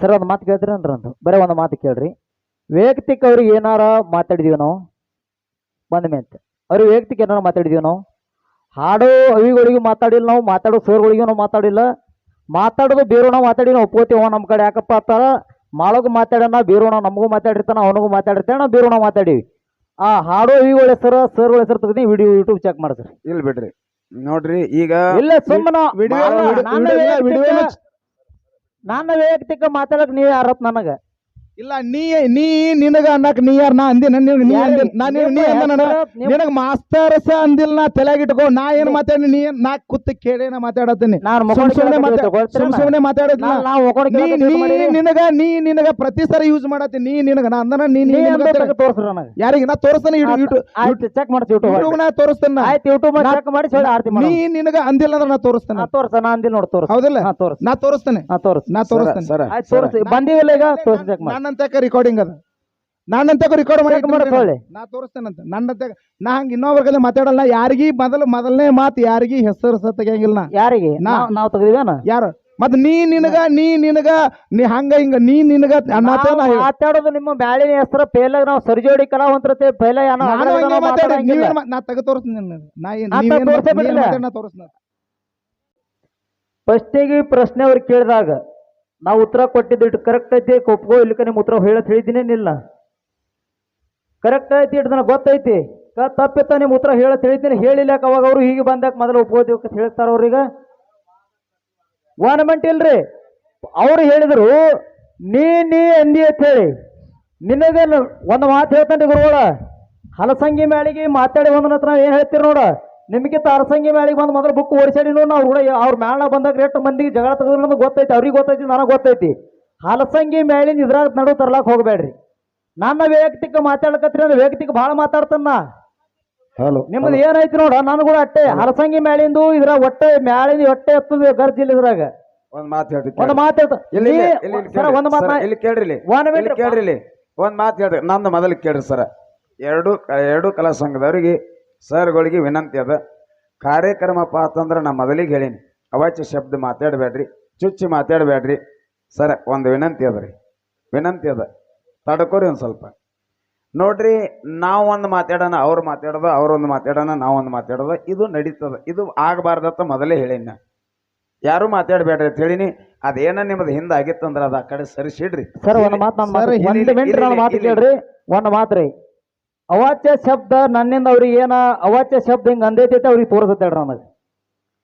Sir ಒಂದು ಮಾತು ಕೇಳ್ತೀರನ್ರಿ ಒಂದು ಬರೀ ಒಂದು ಮಾತು ಕೇಳ್ರಿ. ವೈಯಕ್ತಿಕ ಅವ್ರಿಗೆ ಏನಾರ ಮಾತಾಡಿದೀವಿ ನಾವು? ಬಂದ ಮೇಲೆ ಅವ್ರಿಗೆ ವೈಯಕ್ತಿಕ ಏನಾರ ಮಾತಾಡಿದೀವಿ ನಾವು? ಹಾಡೋ ಅವಿಗಳಿಗೂ ಮಾತಾಡಿಲ್ಲ ನಾವು ಮಾತಾಡೋ ಸರ್ಗಳಿಗೂ ನಾವು ಮಾತಾಡಿಲ್ಲ. ಮಾತಾಡೋದು ಬೇರೋಣ ಮಾತಾಡಿ ನಾವು ಒಪ್ಕೋತೀವ ನಮ್ಮ ಕಡೆ? ಯಾಕಪ್ಪ ಅಂತಾರ ಮಾಡೋಕೆ ಮಾತಾಡೋಣ ಬೇರೋಣ ನಮಗೂ ಮಾತಾಡಿರ್ತಾನ ಅವನಿಗೂ ಮಾತಾಡಿರ್ತಾನ ನಾವು ಬೇರೋಣ ಮಾತಾಡೀವಿ. ಆ ಹಾಡೋ ಅವಿಗಳ ಹೆಸರು ಸರ್ಗಳ ಹೆಸರು ತೆಗ್ದು ವಿಡಿಯೋ ಯೂಟ್ಯೂಬ್ ಚೆಕ್ ಮಾಡ್ರಿ ಇಲ್ಲಿ ಬಿಡ್ರಿ. ನೋಡ್ರಿ ಈಗ ಇಲ್ಲ ಸುಮ್ಮನ ವಿಡಿಯೋ ವಿಡಿಯೋ- ನನ್ನ ವೈಯಕ್ತಿಕ ಮಾತಾಡಕ್ ನೀವ್ ಯಾರತ್ ನನಗ? ಇಲ್ಲ ನೀ ನೀ ನಿನಗ ಅನ್ನಕ್ ನೀ ಯಾರ ನಾ ಅಂದಿನ. ನಿನಗ ನೀ ನಾ ನೀ- ನೀ ನಿಮ್ಮ ಅಂದ ನನಗ ಹೆಸರು- ನಿಮ್ಮ- ನಿನಗ ಅಂದಿಲ್ಲ ನಾ ತಲೆಗೆ ಇಟ್ಕೋ ನಾ ಏನ್ ಮಾತಾಡಿ ನೀ ನಾ ಕುತ್ತ ಕೇಳೇನ ಮಾತಾಡತ್ತೀನಿ? ನಾನು ಸುಮ್ ಮಕ್ಕೊಂಡು ಸುಮ್ನೆ ಮಾತಾ- ಸುಮ್ ಸುಮ್ನೆ ಮಾತಾಡತ್ಲ ನಾ- ನೀ ನೀ ನಿನಗ ನೀ ನಿನಗ ಪ್ರತಿ ಸರಿ ಯೂಸ್ ಮಾಡತ್ತಿ ನೀ ನಿನಗ ನಾ ಅಂದನ ನೀ ನೀ ನೀ ನಿನಗ ತೋರಿಸ್ರಿ ನನಗ. ಯಾರಿಗೆ? ನಾ ತೋರಿಸ್ತಾನೆ ಯೂಟ್ಯೂಬ್ ಆಯ್ತು ಚೆಕ್ ಮಾಡ್ಸಿ ಯೂಟ್ಯೂಬ್ ಯೂಟ್ಯೂಬ್ ನಾ ತೋರಿಸ್ತಾನೆ ಆಯ್ತು ಯೂಟ್ಯೂಬ್ ಚೆಕ್ ಮಾಡಿ ಹೇಳಿ ಆರ್ತಿ ನೀ ನಿನಗ ಅಂದಿಲ್ಲ ಅಂದ್ರೆ ನಾ ತೋರಿಸ್ತಾನೆ ನಾ ತೋರ್ಸ ನಾ ಅಂದಿಲ್ಲ ನೋಡಿ ತೋರ್ಸ. ಹೌದಿಲ್ಲ? ನಾ ತೋರಿಸ್ತಾನೆ. ಹಾ ತೋರ್ಸ ನಾ ತೋರಿಸ್ತಾನೆ. ಆಯ್ತು ತೋರ್ಸಿ. ಬಂದಿವಿಲ್ಲ ಈಗ? ತೋರಿಸ್ ಚೆಕ್ ಮಾಡಿ. ನನ್ನಂತಕ ರೆಕಾರ್ಡಿಂಗ್ ಅದ? ನನ್ನಂತಕ ರೆಕಾರ್ಡ್ ಮಾಡಿ ನಾ ತೋರಿಸ್ತೇನಂತ. ನನ್ನಂತ ನಾ ಹಂಗ ಇನ್ನೊಬ್ರಿಗೆ ಮಾತಾಡಲ್ಲ ಯಾರಿಗಿ ಮೊದಲ ಮೊದಲನೇ ಮಾತು ಯಾರಿಗಿ ಹೆಸರು ಸತ್ತಗಂಗಿಲ್ಲ ನಾ. ಯಾರಿಗೆ? ನಾವು ನಾವ್- ನಾವ್ ಯಾರು? ಮತ್ ನೀ ನಿನಗ ನೀ ನಿನಗ ನೀ ಹಂಗ ಹಿಂಗ ನೀ ನಿನಗ ಮಾತಾಡೋದು ನಿಮ್ಮ ಬ್ಯಾಳಿನ ಹೆಸರು ಪೇಲಾಗ ನಾವು ಸರ್ಜೋಡಿ ಕಲಾವಂತರತೆ ಪೇಲ ನಾ ತಗ ತೋರಿಸ್ತೀನಿ ನಾ ತೋರಿಸ್ತೀನಿ ಫಸ್ಟಿಗೆ ಪ್ರಶ್ನೆ ಅವ್ರು ಕೇಳಿದಾಗ ನಾವು ಉತ್ತರ ಕೊಟ್ಟಿದ್ದು ಇಟ್ಟು ಕರೆಕ್ಟ್ ಐತಿ ಒಪ್ಕೋ ಇಲ್ಲಿಕ ನಿಮ್ಮ ಉತ್ತರ ಹೇಳತ್ ಹೇಳಿದ್ದೀನಿ ಕರೆಕ್ಟ್ ಐತಿ ಇಟ್ಟು ನನಗೆ ಗೊತ್ತೈತಿ. ಕ- ತಪ್ಪಿತ್ತ ನಿಮ್ಮ ಉತ್ತರ ಹೇಳತ್ ಹೇಳಿದ್ದೀನಿ, ಹೇಳಿಲ್ಲ ಅವಾಗ ಅವರು ಹೀಗೆ ಬಂದಾಗ ಮೊದಲು ಒಪ್ಕೋತೀವಿ ಅಂತ ಹೇಳ್ತಾರ ಅವ್ರೀಗ? ಮಿನಿಟ್ ಇಲ್ರಿ. ಅವ್ರು ಹೇಳಿದರು, ನೀ ನೀ, ಅಂದಿ ಅಂತ ಹೇಳಿ. ನಿನಗೆ ನ- ಒಂದು ಮಾತು ಹೇಳ್ತಾನೆ ಗುರುಗಳ. ಹಲಸಂಗಿ ಮ್ಯಾಳಿಗೆ ಮಾತಾಡಿ ಒಂದು ಹತ್ರ ಏನು ಹೇಳ್ತೀರಿ ನೋಡ? ನಿಮಗೆ ತಾರಸಂಗಿ ಮೇಳಿಗೆ ಬಂದು ಮೊದಲು ಬುಕ್ ಓಡಿಸಾಡಿ ನೋಡಿ ನಾವು ಅವ್ರ ಮ್ಯಾಲ ಬಂದಾಗ ರೇಟ್ ಮಂದಿಗೆ ಜಗಳ ತೆಗೆದ್ರು ನಮಗೆ ಗೊತ್ತೈತಿ ಅವ್ರಿಗೆ ಗೊತ್ತೈತಿ ನನಗೆ ಗೊತ್ತೈತಿ. ಹಲಸಂಗಿ ಮೇಳಿನ ಇದ್ರಾಗ ನಡು ತರ್ಲಾಕ್ ಹೋಗಬೇಡ್ರಿ ನನ್ನ ವೈಯಕ್ತಿಕ ಮಾತಾಡ್ಕತ್ರಿ ಅಂದ್ರೆ ವೈಯಕ್ತಿಕ ಭಾಳ ಮಾತಾಡ್ತಾನ ನಿಮ್ದು ಏನೈತಿ ನೋಡ ನಾನು ಕೂಡ ಅಟ್ಟೆ ಹಲಸಂಗಿ ಮ್ಯಾಳಿಂದು ಇದ್ರಾಗ ಹೊಟ್ಟೆ ಮೇಳಿನ ಹೊಟ್ಟೆ ಎತ್ತದ ಗರ್ಜಿಲ್ಲ ಇದ್ರಾಗ ಒಂದ್ ಮಾತು ಹೇಳ್ತೀನಿ ಒಂದು ಮಾತು ಒಂದು ಮಾತು ಇಲ್ಲಿ ಕೇಳ್ರಿ. ಒಂದು ಕೇಳ್ರಿ ಇಲ್ಲಿ. ಒಂದ್ ಮಾತು ಹೇಳ್ರಿ. ನಂದು ಮೊದಲು ಕೇಳ್ರಿ ಸರ್. ಎರಡು ಎರಡು ಕಲಾ ಸಂಘದವರಿಗೆ ಸರ್ಗಳಿಗೆ ವಿನಂತಿ ಅದ. ಕಾರ್ಯಕ್ರಮಪ್ಪ ಅಂತಂದ್ರೆ ನಾ ಮೊದಲಿಗೆ ಹೇಳೀನಿ. ಅವಾಚ್ಯ ಶಬ್ದ ಮಾತಾಡಬೇಡ್ರಿ ಚುಚ್ಚಿ ಮಾತಾಡಬೇಡ್ರಿ. ಸರ್ ಒಂದು ವಿನಂತಿ ಅದ ರೀ. ವಿನಂತಿ ಅದ. ತಡ್ಕೋರಿ ಒಂದು ಸ್ವಲ್ಪ. ನೋಡ್ರಿ ನಾವು ಒಂದು ಮಾತಾಡೋಣ ಅವ್ರು ಮಾತಾಡೋದು ಅವ್ರೊಂದು ಮಾತಾಡೋಣ ನಾವೊಂದು ಮಾತಾಡೋದು ಇದು ನಡೀತದ. ಇದು ಆಗಬಾರ್ದತ್ತ ಮೊದಲೇ ಹೇಳೀನಿ ನಾ. ಯಾರು ಮಾತಾಡಬೇಡ್ರಿ ಅಂತ ಹೇಳಿನಿ. ಅದೇನ ನಿಮ್ದು ಹಿಂದೆ ಆಗಿತ್ತಂದ್ರೆ ಅದ ಆ ಕಡೆ ಸರಿಸಿಡ್ರಿ. ಸರ್ ಒಂದು ಮಾತು ಒಂದು ಮಾತು ಕೇಳ್ರಿ. ಒಂದು ಮಾತು ರೀ. ಅವಾಚ್ಯ ಶಬ್ದ ನನ್ನಿಂದ ಅವ್ರಿಗೆ ಏನ ಅವಾಚ್ಯ ಶಬ್ದ ಹಿಂಗ ಅಂದೈತಿ ಅವ್ರಿಗೆ ತೋರಿಸುತ್ತೆ ನಮಗೆ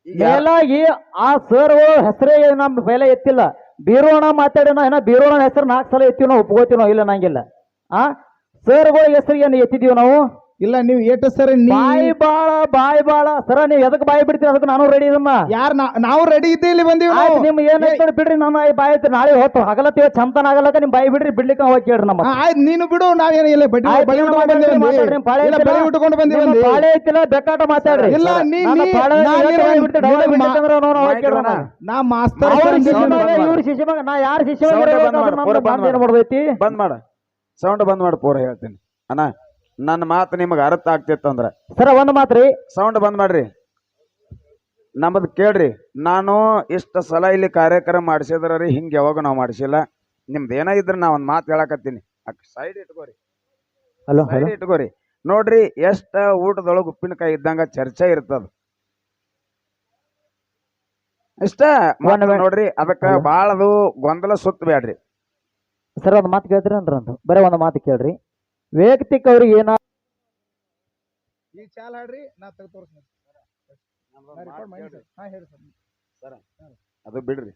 ಮೇಲಾಗಿ ಆ ಸರ್ಗಳು ಹೆಸರೇ ನಮ್ಮ ಬೆಲೆ ಎತ್ತಿಲ್ಲ. ಬೀರೋಣ ಮಾತಾಡೋಣ ಏನ ಬೀರೋಣ ಹೆಸರು ನಾಲ್ಕು ಸಲ ಎತ್ತೀವಿ ನಾವು ಒಪ್ಕೋತೀವಿ ನಾವು ಇಲ್ಲ ನಂಗಿಲ್ಲ. ಆ? ಸರ್ಗಳ ಹೆಸರಿಗೆ ಏನು ಎತ್ತಿದೀವಿ ನಾವು? ಇಲ್ಲ ನೀವು ಏಟ ಸರಿ ನೀ ಬಾಯಿ ಬಾಳ ಬಾಯಿ ಬಾಳ. ಸರ ನೀವು ಎದಕ್ ಬಾಯಿ ಬಿಡ್ತೀರಿ ಅದಕ್ಕೆ ನಾನು ರೆಡಿ ಇದನ್ನ ಯಾರ್ ನಾ- ನಾವು ರೆಡಿ ಇದ್ದೆ ಇಲ್ಲಿ ಬಂದೀವಿ ನಾವು. ನಿಮ್ ಏನ್ ಬಿಡ್ರಿ ನಾನು ಈ ಬಾಯಿ ಐತೆ ನಾಳೆ ಹೊತ್ತು ಹಗಲತ್ತೀವಿ ಚಂತನ ಆಗಲಕ್ಕ ನಿಮ್ ಬಾಯಿ ಬಿಡ್ರಿ ಬಿಡ್ಲಿಕ್ಕೆ ಹೋಗಿ ಕೇಳ್ರಿ ನಮ್ಮ ಆ, ಆಯ್ತು ನೀನು ಬಿಡು ನಾವೇನು ಇಲ್ಲ ಬಡ್ಡಿ ಆಯ್ತು, ಬಳಿ ನೀವು ಉಟ್ಕೊಂಡು ಮಾತಾಡ್ರಿ, ಬಂದೇವಂದಿ. ಮಾತಾಡ್ರಿ, ಪಾಳೆ ಇಲ್ಲ ಐತಿಲ್ಲ? ಬಳಿ ಉಟ್ಕೊಂಡು ನಿಮ್ಮ ಪಾಳೆ ಐತಿಲ್ಲ ಬೆಕ್ಕಾಟ ಮಾತಾಡ್ರಿ. ಇಲ್ಲ, ನೀ- ನನ್ನ ನೀ- ಪಾಳೆ ಅಂದ್ರೆ ಅವ್ನು ಕೇಳ್ರಿ ಮಾಸ್ತರ್ ಅವ್ರ ಶಿಷ್ಯ. ಮಗ, ಇವ್ರ ಶಿಷ್ಯ ಮಗ ನಾ ಯಾರ ಶಿಷ್ಯ ಮಗ ಸೌಂಡ್ ಮಾಡು, ಪೂರ ಏನ್. ಬಂದ್ ಮಾಡ. ಸೌಂಡ್ ಬಂದ್ ಮಾಡಿ ಪೂರ ಹೇಳ್ತೀನಿ. ಅಣ್ಣ. ನನ್ನ ಮಾತು ನಿಮಗೆ ಅರ್ಥ ಆಗ್ತಿತ್ತು ಅಂದ್ರೆ. ಸರ ಒಂದ್ ಮಾತ್ರಿ ಸೌಂಡ್ ಬಂದ್ ಮಾಡ್ರಿ. ನಮ್ಮದು ಕೇಳ್ರಿ. ನಾನು ಇಷ್ಟ ಸಲ ಇಲ್ಲಿ ಕಾರ್ಯಕ್ರಮ ಮಾಡಿಸಿದ್ರ ರೀ ಹಿಂಗೆ ಯಾವಾಗ ನಾವು ಮಾಡಿಸಿಲ್ಲ. ನಿಮ್ದು ಏನೋ ಇದ್ರೆ ನಾ ಒಂದು ಮಾತು ಹೇಳಕತ್ತೀನಿ. ಸೈಡ್ ಇಟ್ಕೋರಿ. ಹಲೋ ಸೈಡ್ ಇಟ್ಕೋರಿ. ನೋಡ್ರಿ ಎಷ್ಟ ಊಟದೊಳಗೆ ಉಪ್ಪಿನಕಾಯಿ ಇದ್ದಂಗ ಚರ್ಚೆ ಇರ್ತದ. ಇಷ್ಟ? ನೋಡ್ರಿ ಅದಕ್ಕ ಬಾಳದು ಗೊಂದಲ ಸುತ್ತ ಬ್ಯಾಡ್ರಿ. ಸರ್ ಒಂದ್ ಮಾತು ಕೇಳ್ತೀರಿ ಅನ್ರಿ ಒಂದು ಬರೀ ಒಂದ್ ಮಾತು ಕೇಳ್ರಿ. ವೈಯಕ್ತಿಕ ಅವ್ರಿಗೆ ಏನ ಈ ಚಾಲ್ ಹಾಡ್ರಿ ನಾ ತೆಗೆದು ತೋರಿಸ್ತೀನಿ. ಹಾ, ಹೇಳಿ ಸರ್. ಅದು ಬಿಡ್ರಿ.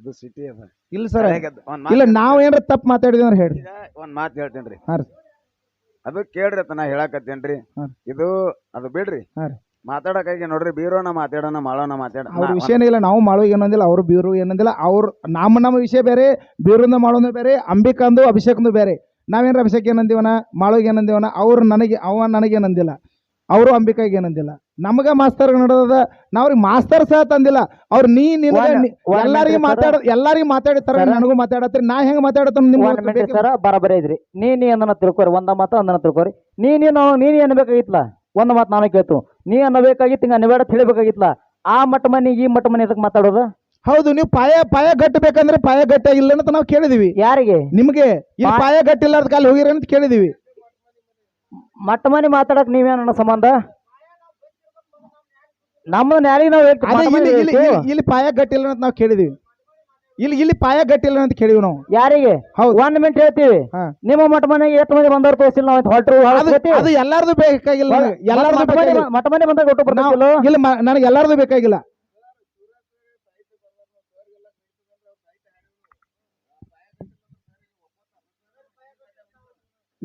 ಇದು ಸಿಟಿ ಅದ. ಇಲ್ಲ ಸರ್. ಇಲ್ಲ ನಾವ್ ಏನ್ರ ತಪ್ಪು ಮಾತಾಡಿದ್ವಿ ಅಂದ್ರೆ ಹೇಳ್ರಿ. ಈಗ ಒಂದ್ ಮಾತು ಹೇಳ್ತೇನ್ರಿ ಹಾ ರೀ. ಅದು ಕೇಳ್ರಿ ಅಂತ ನಾ ಹೇಳಕತ್ತೇನ್ರಿ ಹಾ. ಇದು ಅದು ಬಿಡ್ರಿ. ಹಾ ರೀ. ಮಾತಾಡಕಾಗಿ ನೋಡ್ರಿ ಬೀರೋನ ಮಾತಾಡೋಣ ಮಾಡೋಣ ಮಾತಾಡ ಅವ್ರ ವಿಷಯನೇ ಇಲ್ಲ ನಾವು ಮಾಡೋ ಏನಂದಿಲ್ಲ ಅವ್ರ ಬೀರು ಏನಂದಿಲ್ಲ ಅವ್ರ ನಮ್ಮ ನಮ್ಮ ವಿಷಯ ಬೇರೆ ಬೀರಿಂದ ಮಾಡೋದು ಬೇರೆ ಅಂಬಿಕಾಂದು ಅಭಿಷೇಕಂದು ಬೇರೆ. ನಾವೇನ್ರ ಅಭಿಷೇಕ್ ಏನಂದಿವನ ಮಾಡೋಗಿ ಏನಂದಿವನ ಅವ್ರು ನನಗೆ ಅವ ನನಗೆ ನಂದಿಲ್ಲ ಅವರು ಅಂಬಿಕಾಗೆ ಏನಂದಿಲ್ಲ. ನಮಗ ಮಾಸ್ತರ್ ನಡೆದ ನಾವ್ರಿಗೆ ಮಾಸ್ತರ್ ಸಹ ತಂದಿಲ್ಲ. ಅವ್ರು ನೀ ನಿನ್ ಎಲ್ಲಾರಿಗೂ ಮಾತಾಡ ಎಲ್ಲಾರಿಗೂ ಮಾತಾಡತ್ತಾರ ನನಗೂ ಮಾತಾಡತ್ರಿ. ನಾ ಹೆಂಗ್ ಮಾತಾಡತ್ತ ನಿಮ್ಮ ಸರ್ ಬರಬರಿ ಇದ್ರಿ. ನೀ ನೀ ಅಂದನ ತಿಳ್ಕೊರಿ ಒಂದ ಮಾತ ಅಂದನ ತಿಳ್ಕೊರಿ. ನೀ ನೀನು ನೀನು ಅನ್ಬೇಕಾಗಿತ್ಲ ಒಂದ್ ಮಾತು ನಾನು ಕೇಳ್ತು ನೀ ಅನ್ನಬೇಕಾಗಿತ್ತು ಹಿಂಗ ಅನ್ಬೇಡ ತಿಳಿಬೇಕಾಗಿತ್ಲ ಆ ಮಟ್ಟ ಮನಿ ಈ ಮಟ್ಟ ಮನಿ ಅದಕ್ಕೆ ಮಾತಾಡೋದು? ಹೌದು ನೀವು ಪಾಯ ಪಾಯ ಗಟ್ಟ ಬೇಕಂದ್ರೆ ಪಾಯ ಗಟ್ಟ ಇಲ್ಲ ಅಂತ ನಾವು ಕೇಳಿದೀವಿ. ಯಾರಿಗೆ? ನಿಮ್ಗೆ ಈ ಪಾ- ಪಾಯ ಗಟ್ಟಿಲ್ಲ ಅದ್ ಕಾಲ ಹೋಗಿರ ಅಂತ ಕೇಳಿದೀವಿ. ಮಟ್ಟ ಮನೆ ಮಾತಾಡಕ್ ನೀವೇನ ನನ್ನ ಸಂಬಂಧ? ನಮ್ಮ ಯಾರಿಗೆ ನಾವು ಹೇಳ್ತೀವಿ, ಅದೇ ಮಟ್ಟ ಮನೆ ಇಲ್ಲಿ ಇಲ್ಲಿ ಹೇಳ್ತೀವಿ. ಇಲ್ಲಿ- ಇಲ್ಲಿ ಪಾಯ ಗಟ್ಟಿಲ್ಲ ಅಂತ ನಾವು ಕೇಳಿದೀವಿ. ಇಲ್ಲಿ ಇಲ್ಲಿ ಪಾಯ ಗಟ್ಟಿಲ್ಲ ಅಂತ ಕೇಳಿವಿ ನಾವು. ಯಾರಿಗೆ? ಹೌದು. ಒಂದ್ ಮಿನಿಟ್ ಹೇಳ್ತೀವಿ. ಹಾ. ನಿಮ್ಮ ಮಟ್ಟ ಮನೆಗೆ ಎಷ್ಟು ಮಂದಿ ಬಂದವ್ರು ತೋರಿಸಿಲ್ಲ ನಾವು ಹೊರಟ್ರು ಅದು ಅದು ಎಲ್ಲಾರ್ದು ಬೇಕಾಗಿಲ್ಲ. ನನಗೆ. ಎಲ್ಲಾರ್ದು ಮಟ್ಟ ಮನೆ ಬೇಕಾಗಿಲ್ಲ. ಮಠ ಮನೆ ಬಂದಾಗ ಒಟ್ಟು ನಾವು- ಬರ್ತಿಲ್ಲ ಇಲ್ಲ ಮ- ನನಗೆ ಎಲ್ಲಾರ್ದು ಬೇಕಾಗಿಲ್ಲ ನ-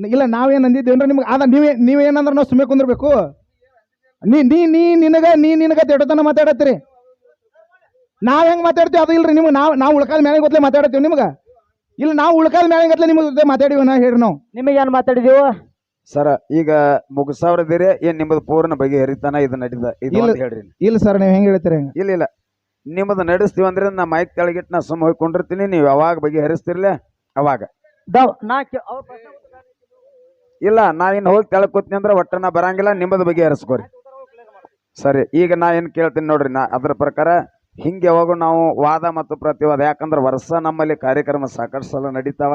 ಇಲ್ಲ ನಾವೇನು ಅಂದಿದ್ದೇವೆ ಅಂದ್ರೆ ನಿಮ್ಗೆ ಅದ ನೀವೇ ನೀವೇನಂದ್ರೆ ನಾವು ಸುಮ್ಮನೆ ಕುಂದಿರ್ಬೇಕು. ನೀ ನೀ ನೀ ನಿನಗ ನೀ ನಿನಗ ತೆಡತನ ಮಾತಾಡತ್ತೀರಿ. ನಾವ್ ಹೆಂಗ್ ಮಾತಾಡ್ತೀವಿ ಅದು ಇಲ್ರಿ ನಿಮ್ಗೆ ನಾವು ನಾವು ಉಳ್ಕಾದ ಮೇಲೆ ಗೊತ್ತಲೇ ಮಾತಾಡತ್ತೀವಿ ನಿಮ್ಗೆ. ಇಲ್ಲ ನಾವು ಉಳ್ಕಾದ ಮೇಲೆ ಗತ್ಲೆ ನಿಮ್ಗೆ ಜೊತೆ ಮಾತಾಡಿವಿ ನಾ ಹೇಳಿ ನಾವು. ನಿಮಗೆ ಏನ್ ಮಾತಾಡಿದೀವ? ಸರ ಈಗ ಮುಗಿಸವ್ರದಿರಿ ಏನ್ ನಿಮ್ಮದು ಪೂರ್ಣ ಬಗೆಹರಿತಾನ ಇದು ನಡೀದ ಇದು ಇಲ್ಲ. ಒಂದ್ ಹೇಳ್ರಿ. ಇಲ್ಲ ಸರ್ ನೀವು ಹೆಂಗ್ ಹೇಳ್ತೀರಿ? ಹಂಗ ಇಲ್ಲ ಇಲ್ಲ. ನಿಮ್ಮದು ನಡೆಸ್ತೀವಿ ಅಂದ್ರೆ ನಾ ಮೈಕ್ ತೆಳಗಿಟ್ಟು ನಾ ಸುಮ್ಮ ಹೋಗ್ಕೊಂಡಿರ್ತೀನಿ ನೀವು ಯಾವಾಗ ಬಗೆಹರಿಸ್ತಿರ್ಲೆ ಅವಾಗ. ದವ್- ನಾ ಕೇ- ಅವ್ರ್ ಪ್ರಶ್ನೆ ಇಲ್ಲ ನಾ ಇನ್ನು ಹೋಗಿ ತೆಳಕೂತ್ನಿ ಅಂದ್ರೆ ಒಟ್ಟ ನಾ ಬರಂಗಿಲ್ಲ ನಿಮ್ಮದು ಬಗೆಹರಿಸ್ಕೋರಿ ಸರಿ ಈಗ ನಾ ಏನು ಕೇಳ್ತೀನಿ ನೋಡ್ರಿ ನಾ ಅದ್ರ ಪ್ರಕಾರ ಹಿಂಗೆ ಯಾವಾಗೂ ನಾವು ವಾದ ಮತ್ತು ಪ್ರತಿವಾದ. ಯಾಕಂದ್ರೆ ವರ್ಷ ನಮ್ಮಲ್ಲಿ ಕಾರ್ಯಕ್ರಮ ಸಾಕಷ್ಟು ಸಲ ನಡೀತಾವ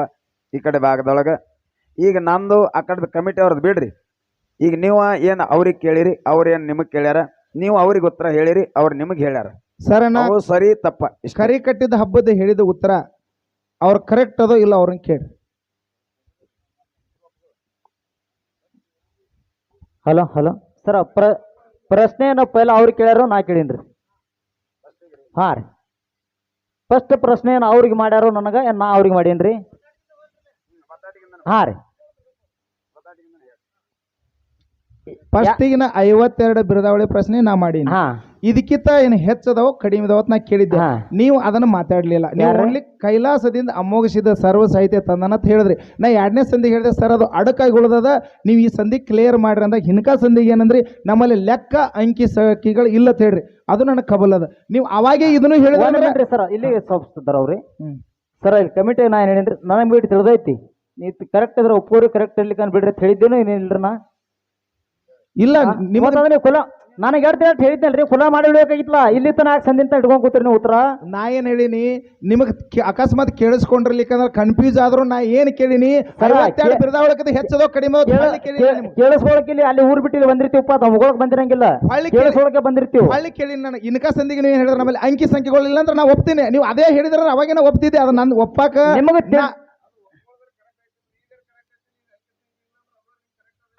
ಈ ಕಡೆ ಭಾಗದೊಳಗೆ. ಈಗ ನಂದು ಆ ಕಡೆದು ಕಮಿಟಿ ಅವ್ರದ್ದು ಬಿಡ್ರಿ. ಈಗ ನೀವು ಏನು ಅವ್ರಿಗೆ ಕೇಳಿರಿ ಅವ್ರು ಏನು ನಿಮಗೆ ಕೇಳ್ಯಾರ ನೀವು ಅವ್ರಿಗೆ ಉತ್ತರ ಹೇಳಿರಿ ಅವ್ರು ನಿಮಗೆ ಹೇಳ್ಯಾರ. ಸರ್ ನಾವು ಸರಿ ತಪ್ಪ ಕರಿ ಕಟ್ಟಿದ ಹಬ್ಬದ ಹೇಳಿದ ಉತ್ತರ ಅವ್ರು ಕರೆಕ್ಟ್ ಅದೋ ಇಲ್ಲ ಅವ್ರನ್ನ ಕೇಳಿ ಹಲೋ ಹಲೋ. ಸರ್ ಪ್ರ ಪ್ರಶ್ನೆ ಪೈಲ ಅವ್ರು ಕೇಳ್ಯಾರ ನಾ ಕೇಳೀನಿ ರೀ ಹಾಂ ರೀ. ಫಸ್ಟ್ ಪ್ರಶ್ನೆ ಏನು ಅವ್ರಿಗೆ ಮಾಡ್ಯಾರೋ ನನಗೆ ನಾ ಅವ್ರಿಗೆ ಮಾಡೀನಿ ರೀ ಹಾಂ ರೀ. ಫಸ್ಟಿಗಿನ ಐವತ್ತೆರಡು ಬಿರುದಾವಳಿ ಪ್ರಶ್ನೆ ನಾ ಮಾಡೀನಿ. ಹಾ. ಇದಕ್ಕಿಂತ ಏನು ಹೆಚ್ಚದವ ಕಡಿಮೆ ಅಂತ ನಾ ಕೇಳಿದ್ದೆ. ಹಾ. ನೀವು ಅದನ್ನ ಮಾತಾಡ್ಲಿಲ್ಲ. ನೀವು? ಓನ್ಲಿ ಕೈಲಾಸದಿಂದ ಅಮೋಘಿಸಿದ ಸರ್ವ ಸಾಹಿತ್ಯ ತಂದನ ಅಂತ ಹೇಳಿದ್ರಿ. ನಾ ಎರಡನೇ ಸಂಧಿಗೆ ಹೇಳಿದೆ ಸರ್ ಅದು ಅಡಕಾಗಿ ಉಳ್ದದ. ನೀವು ಈ ಸಂಧಿ ಕ್ಲಿಯರ್ ಮಾಡ್ರಿ ಅಂದಾಗ ಹಿನ್ಕ ಸಂಧಿಗೆ ಏನಂದ್ರಿ? ನಮ್ಮಲ್ಲಿ ಲೆಕ್ಕ ಅಂಕಿ ಸಂಖ್ಯೆಗಳು ಇಲ್ಲ ಅಂತ ಹೇಳ್ರಿ. ಅದು ನನಗೆ ಕಬಲ್ ಅದ. ನೀವು ಅವಾಗೇ ಇದನ್ನು ಒಂದ್ ಹೇಳಿದ್ರೆ minute ರೀ ಸರ್. ಇಲ್ಲಿ ಸೋಪಿಸ್ತಿದ್ದಾರ ಅವ್ರಿ. ಹ್ಮ್. ಸರ್ ಇಲ್ಲಿ ಕಮಿಟಿ ನಾ ಏನು ಹೇಳಿನ್ರಿ ನನಗೆ ಬಿಟ್ಟು ತಿಳಿದೈತಿ. ನೀವು ಕರೆಕ್ಟ್ ಇದ್ರೆ ಒಪ್ಪೋರಿ ಕರೆಕ್ಟ್ ಇರ್ಲಿಕ್ಕೆ ಬಿಡ್ರಿ ಅಂತ ಏನಿಲ್ಲ ಏನಿಲ್ರಿ ನಾ? ಇಲ್ಲ ನಿಮ್ಮ ನಿಮ್ಮದು ನೀವು ಕುಲ ನನಗೆ ಹೇಳ್ತೀನಿ ಅಂತ ಹೇಳಿದ್ನಲ್ರಿ ಕುಲ ಮಾಡಿ ಹೇಳಬೇಕಾಗಿತ್ತಲ್ಲ ಇಲ್ಲಿ ತನಕ ಸಂದಿಂತ ಇಟ್ಕೊಂಡ್ ಕೂತ್ರಿ ನೀವು ಉತ್ತರ? ನಾ ಏನ್ ಹೇಳಿನಿ ನಿಮಗ್ ಕೇ- ಅಕಸ್ಮಾತ್ ಕೇಳಿಸ್ಕೊಂಡಿರ್ಲಿಕ್ಕಂದ್ರ ಕನ್ಫ್ಯೂಸ್ ಆದ್ರೂ ನಾ ಏನ್ ಕೇಳಿನಿ? ಐವತ್ತೆರಡು ಹೆಚ್ಚದೋ ಕಡಿಮೆ ಕೇಳಿನಿ ನಿಮ್ಗೆ. ಇಲ್ಲಿ ಅಲ್ಲಿ ಊರ್ ಬಿಟ್ಟು ಇಲ್ಲಿ ಬಂದಿರ್ತೀವಪ್ಪ ಹೋಗೋಕೆ ಬಂದಿರಂಗಿಲ್ಲ. ಹೊಳ್ಳಿ ಕೇಳಿ ಕೇಳಿಸ್ಕೊಳಕ್ಕೆ ಬಂದಿರ್ತೀವಿ. ಹಳ್ಳಿ ಕೇಳಿ ನಾನು. ಇನ್ಕ ಸಂದಿಗೆ ನೀವು ಹೇಳಿದ್ರೆ ನಮ್ಮಲ್ಲಿ ಅಂಕಿ ಸಂಖ್ಯೆಗಳು ಇಲ್ಲ ಅಂದ್ರೆ ನಾ ಒಪ್ತೀನಿ. ನೀವು ಅದೇ ಹೇಳಿದ್ರೆ ಅವಾಗೇನ ಒಪ್ತಿದ್ದೆ ಅದು ನನ್ನ ಒಪ್ಪಾಕ ನಿಮಗೆ ನಾ-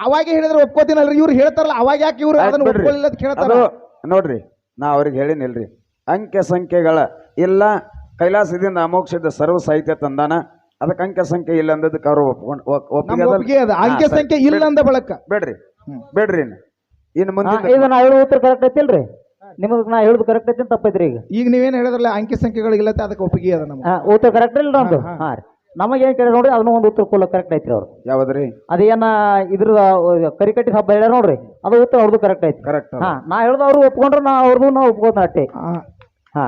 ಅವಾಗೆ ಹೇಳಿದ್ರೆ ಒಪ್ಕೋತೀನಲ್ರಿ. ಇವ್ರು ಹೇಳ್ತಾರಲ್ಲ ಅವಾಗ ಯಾಕೆ ಇವ್ರು ಅದನ್ನ ಬಿಡ್ರಿ. ಒಪ್ಕೊಳ್ಳಿಲ್ಲ ಅಂತ ಕೇಳ್ತಾರ? ಅದು ನೋಡ್ರಿ ನಾ ಅವ್ರಿಗೆ ಹೇಳಿನಿಲ್ರಿ ಅಂಕೆ ಸಂಖ್ಯೆಗಳ ಇಲ್ಲ ಕೈಲಾಸದಿಂದ ಅಮೋಕ್ಷದ ಸರ್ವ ಸಾಹಿತ್ಯ ತಂದಾನ. ಅದಕ್ಕೆ ಅಂಕೆ ಸಂಖ್ಯೆ ಇಲ್ಲ ಅಂದದಕ್ಕೆ ಅವರು ಒಪ್ಕೊಂಡು ನಮ್ಮ ಒಪ್ಪಿಗೆ ಅದ. ಅಂಕೆ ಸಂಖ್ಯೆ ಇಲ್ಲ ಅಂದ ಬಳಕ. ಬೇಡ್ರಿ. ಬೇಡ್ರಿ ಇನ್ನು. ಮುಂದೆ ಇದು ನಾ ಹೇಳೋ ಉತ್ತರ ಕರೆಕ್ಟ್ ಐತಿಲ್ರಿ ನಿಮಗ್ ನಾ ಹೇಳುದು ಕರೆಕ್ಟ್ ಐತಿ ತಪ್ಪೈತ್ರಿ ಈಗ. ಈಗ ನೀವೇನ್ ಹೇಳಿದ್ರಲ್ಲ ಅಂಕೆ ಸಂಖ್ಯೆಗಳಿಗೆಲ್ಲ ಇಲ್ಲ ಅದಕ್ಕೆ ಒಪ್ಪಿಗೆ ಅದ ನಮ್ಗೆ. ಹಾ, ಉತ್ತರ ಕರೆಕ್ಟ್ ಇಲ್ಲ ಹಾ, ಹಾ ರೀ. ನಮಗೆ ಏನ್ ಕೇಳಿ ನೋಡ್ರಿ ಅದನ್ನ ಒಂದು ಉತ್ತರ ಕೊಲ್ಲ ಕರೆಕ್ಟ್ ಐತ್ರಿ ಅವ್ರು. ಯಾವ್ದ್ರಿ? ಅದೇನ ಇದ್ರ ಕರಿಕಟ್ಟಿ ಹಬ್ಬ ಹೇಳ್ಯಾರ ನೋಡ್ರಿ ಅದು ಉತ್ತರ ಅವ್ರದ್ದು ಕರೆಕ್ಟ್ ಐತಿ ಕರೆಕ್ಟ್ ಹಾ ನಾ ಹೇಳ್ದ ಅವ್ರು ಒಪ್ಕೊಂಡ್ರೆ ನಾ ಅವ್ರದ್ದು ನಾ ಒಪ್ಕೋತ ಅಟ್ಟೆ ಹಾ.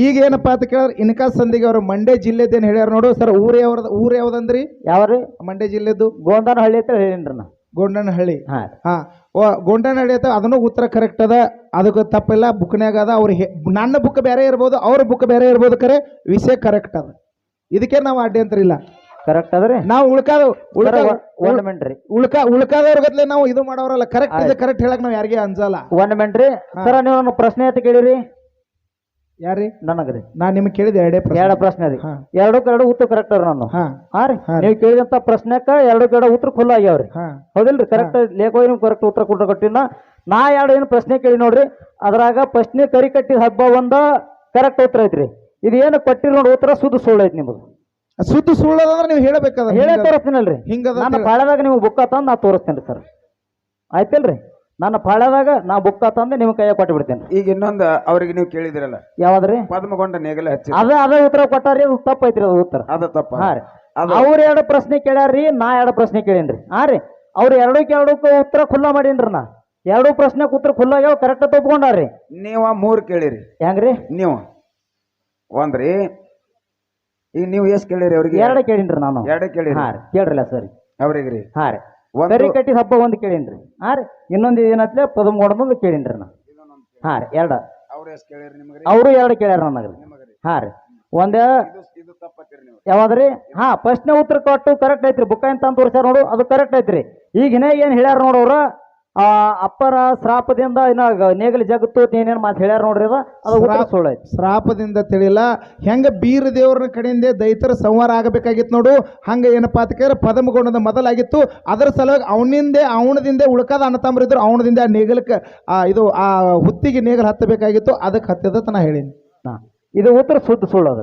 ಈಗ ಏನಪ್ಪ ಅಂತ ಕೇಳಿದ್ರೆ ಇನ್ಕಾ ಸಂದಿಗೆ ಅವರು ಮಂಡ್ಯ ಜಿಲ್ಲೆದೇನು ಹೇಳ್ಯಾರ ನೋಡು ಸರ್ ಊರು ಯಾವ್ರದ ಊರು ಯಾವ್ದಂದ್ರಿ? ಯಾವ್ರಿ ಮಂಡ್ಯ ಜಿಲ್ಲೆದು ಗೋಂಡನಹಳ್ಳಿ ಅಂತ ಹೇಳಿನ್ರಿ ನಾ. ಗೊಂಡನಹಳ್ಳಿ. ಹಾ. ಹಾ. ಓ ಗೊಂಡನಹಳ್ಳಿ ಅಂತ ಅದನ್ನು ಉತ್ತರ ಕರೆಕ್ಟ್ ಅದ ಅದಕ್ಕೆ ತಪ್ಪಿಲ್ಲ ಬುಕ್ನ್ಯಾಗ ಅದ ಅವ್ರಿಗೆ ಹೆ- ನನ್ನ ಬುಕ್ ಬೇರೆ ಇರ್ಬೋದು ಅವ್ರ ಬುಕ್ ಬೇರೆ ಇರ್ಬೋದು ಕರೆ ವಿಷಯ ಕರೆಕ್ಟ್ ಅದ. ಇದಕ್ಕೆ ನಾವು ಅಡ್ಡಿ ಇಲ್ಲ. ಕರೆಕ್ಟ್ ಅದ್ರಿ ನಾವು ಉಳ್ಕಾದ ಉಳ್ಕ ಒಂದ್ ಮಿನಿಟ್ ರೀ. ಉಳ್ಕ ಉಳ್ಕಾದವ್ರ ನಾವು ಇದು ಮಾಡೋರಲ್ಲ. ಕರೆಕ್ಟ್ ಇದೆ ಕರೆಕ್ಟ್ ಹೇಳಕ್ ನಾವು ಯಾರಿಗೆ ಅನ್ಸಲ್ಲ. ಒಂದ್ ಮಿನಿಟ್ ರೀ. ಸರ ನೀವು ನನ್ನ ಪ್ರಶ್ನೆ ಅಂತ ಕೇಳಿರಿ. ಯಾರಿ ನನಗ್ರಿ ನಾ ನಿಮ್ಗೆ ಕೇಳಿದ ಎರಡೇ ಪ್ರಶ್ನೆ. ಎರಡು ಪ್ರಶ್ನೆ ರೀ. ಎರಡು ಎರಡಕ್ಕೆ ಎರಡು ಉತ್ತರ ಕರೆಕ್ಟ್ ಅವ್ರಿ ನಾನು. ಹಾ. ರೀ. ನೀವು ಕೇಳಿದಂತ ಪ್ರಶ್ನೆಕ ಎರಡು ಎರಡು ಉತ್ತರ ಖುಲ್ಲ ಆಗ್ಯಾವ್ರಿ. ಹೌದಿಲ್ರಿ? ಕರೆಕ್ಟ್ ಲೇಖೋ ನಿಮ್ಗೆ ಕರೆಕ್ಟ್ ಉತ್ತರ ಕೊಟ್ಟರೆ ಕೊಟ್ಟಿನ. ನಾ ಎರಡು ಏನು ಪ್ರಶ್ನೆ ಕೇಳಿ ನೋಡ್ರಿ. ಅದ್ರಾಗ ಪ್ರಶ್ನೆ ಕರಿ ಕಟ್ಟಿದ ಹಬ್ಬ ಒಂದ ಕರೆಕ್ಟ್ ಉತ್ತರ ಐತ್ರಿ. ಇದು ಏನು ಕೊಟ್ಟಿರಿ ನೋಡಿ ಉತ್ತರ ಸುದ್ದು ಸುಳ್ಳು ಐತಿ ನಿಮ್ಮದು ಸುದ್ದು ಸುಳ್ಳದಂದ್ರೆ ನೀವು ಹೇಳಬೇಕಾದ ಹೇಳೇ ತೋರಿಸ್ತೀನಲ್ರಿ. ಹಿಂಗದ ನನ್ನ ಪಾಳ್ಯದಾಗ ನೀವು ಬುಕ್ಕ ತಂದು ನಾ ತೋರಿಸ್ತೇನೆ ಸರ್. ಆಯ್ತಲ್ರಿ ನನ್ನ ಪಾಳ್ಯದಾಗ ನಾ ಬುಕ್ಕ ತಂದು ನಿಮ್ಮ ಕೈಯಾಗ ಕೊಟ್ಟು ಬಿಡ್ತೇನೆ. ಈಗ ಇನ್ನೊಂದು ಅವ್ರಿಗೆ ನೀವು ಕೇಳಿದಿರಲ್ಲ. ಯಾವ್ದ್ರಿ? ಪದ್ಮಗೊಂಡ ನೇಗಲ ಹಚ್ಚಿ. ಅದ ಅದ ಉತ್ತರ ಕೊಟ್ಟಾರಿ ಅದು ತಪ್ಪೈತ್ರಿ ಅದು ಉತ್ತರ. ಅದು ತಪ್ಪ. ಹಾ ರೀ. ಅದು ಅವ್ರ ಎರಡು ಪ್ರಶ್ನೆ ಕೇಳ್ಯಾರ್ರಿ ನಾ ಎರಡು ಪ್ರಶ್ನೆ ಕೇಳೇನ್ರಿ. ಹಾ ರೀ. ಅವ್ರು ಎರಡಕ್ಕೆ ಎರಡಕ್ಕೂ ಉತ್ತರ ಖುಲ್ಲಾ ಮಾಡೀನ್ರಿ ನಾ. ಎರಡು ಪ್ರಶ್ನೆ ಉತ್ತರ ಖುಲ್ಲಾಗ್ಯಾವ ಕರೆಕ್ಟ್ ತಪ್ಕೊಂಡಾರ್ರಿ. ನೀವ ಮೂರು ಕೇಳಿರಿ. ಹೆಂಗ್ರಿ? ನೀವು. ಒಂದ್ರಿ. ಈಗ ನೀವು ಎಷ್ಟು ಕೇಳಿರಿ ಅವ್ರಿಗೆ? ಎರಡು ಕೇಳಿನ್ರಿ ನಾನು. ಎರಡೇ ಕೇಳಿರಿ. ಹಾ ರೀ ಕೇಳ್ರಲ್ಲ ಸರಿ. ಅವ್ರಿಗೆ ರೀ ಹಾ ರೀ. ಒಂದು ಕರಿ ಕಟ್ಟಿದ ಹಬ್ಬ ಒಂದು ಕೇಳೀನ್ರಿ. ಹಾ ರೀ ಇನ್ನೊಂದು ಏನತ್ಲೆ ಪದಮಗೊಂಡದೊಂದು ಕೇಳೀನ್ರಿ ನಾನು. ಹಾ ರೀ ಎರಡ. ಅವ್ರು ಎಷ್ಟು ಕೇಳಿರಿ ನಿಮ್ಗೆ ಅವರು ಎರಡು ಕೇಳ್ಯಾರ ನನಗ್ರಿ ನಿಮಗ್ರಿ. ಹಾ ರೀ ಒಂದ ಇದು ಇದು ತಪ್ಪತ್ತೀರಿ ನೀವು. ಯಾವ್ದ್ರಿ? ಹಾ ಪ್ರಶ್ನೆ ಉತ್ತರ ಕೊಟ್ಟು ಕರೆಕ್ಟ್ ಐತ್ರಿ. ಬುಕ್ಕ ಅಂತ ತೋರಿಸ್ಯಾರ ನೋಡು ಅದು ಕರೆಕ್ಟ್ ಐತ್ರಿ. ಈಗ ಏನ್ ಹೇಳ್ಯಾರ ನೋಡವ್ರ ಆ ಅಪ್ಪರ ಶ್ರಾಪದಿಂದ ಇನ್ನ ನೇಗಲಿ ಜಗತ್ತು ಏನೇನು ಮಾತು ಹೇಳ್ಯಾರ ನೋಡ್ರಿ ಅದ? ಅದು ಉತ್ತರ ಶ್ರಾಪ- ಸುಳ್ಳು ಐತಿ ಶ್ರಾಪದಿಂದ ತಿಳಿಲ್ಲ ಹೆಂಗ ಬೀರ ದೇವ್ರ ಕಡೆಯಿಂದ ದೈತರ ಸಂವಾರ ಆಗಬೇಕಾಗಿತ್ತು ನೋಡು. ಹಂಗ ಏನಪ್ಪಾ ಅಂತ ಕೇಳಿದ್ರೆ ಪದಮಗೊಂಡದ ಮೊದಲಾಗಿತ್ತು. ಅದರ ಸಲುವಾಗಿ ಅವನಿಂದೆ ಅವನದಿಂದ ಉಳ್ಕಾದ ಅಣ್ಣತಮ್ಮರಿದ್ರು ಅವನದಿಂದ ಆ ನೇಗಲಕ್ಕೆ ಆ ಇದು ಆ ಹುತ್ತಿಗೆ ನೇಗಲ್ ಹತ್ತಬೇಕಾಗಿತ್ತು. ಅದಕ್ಕೆ ಹತ್ತಿದ ನಾ ಹೇಳೀನಿ. ಇದು ಉತ್ತರ ಸುದ್ದ ಸುಳ್ಳು ಅದ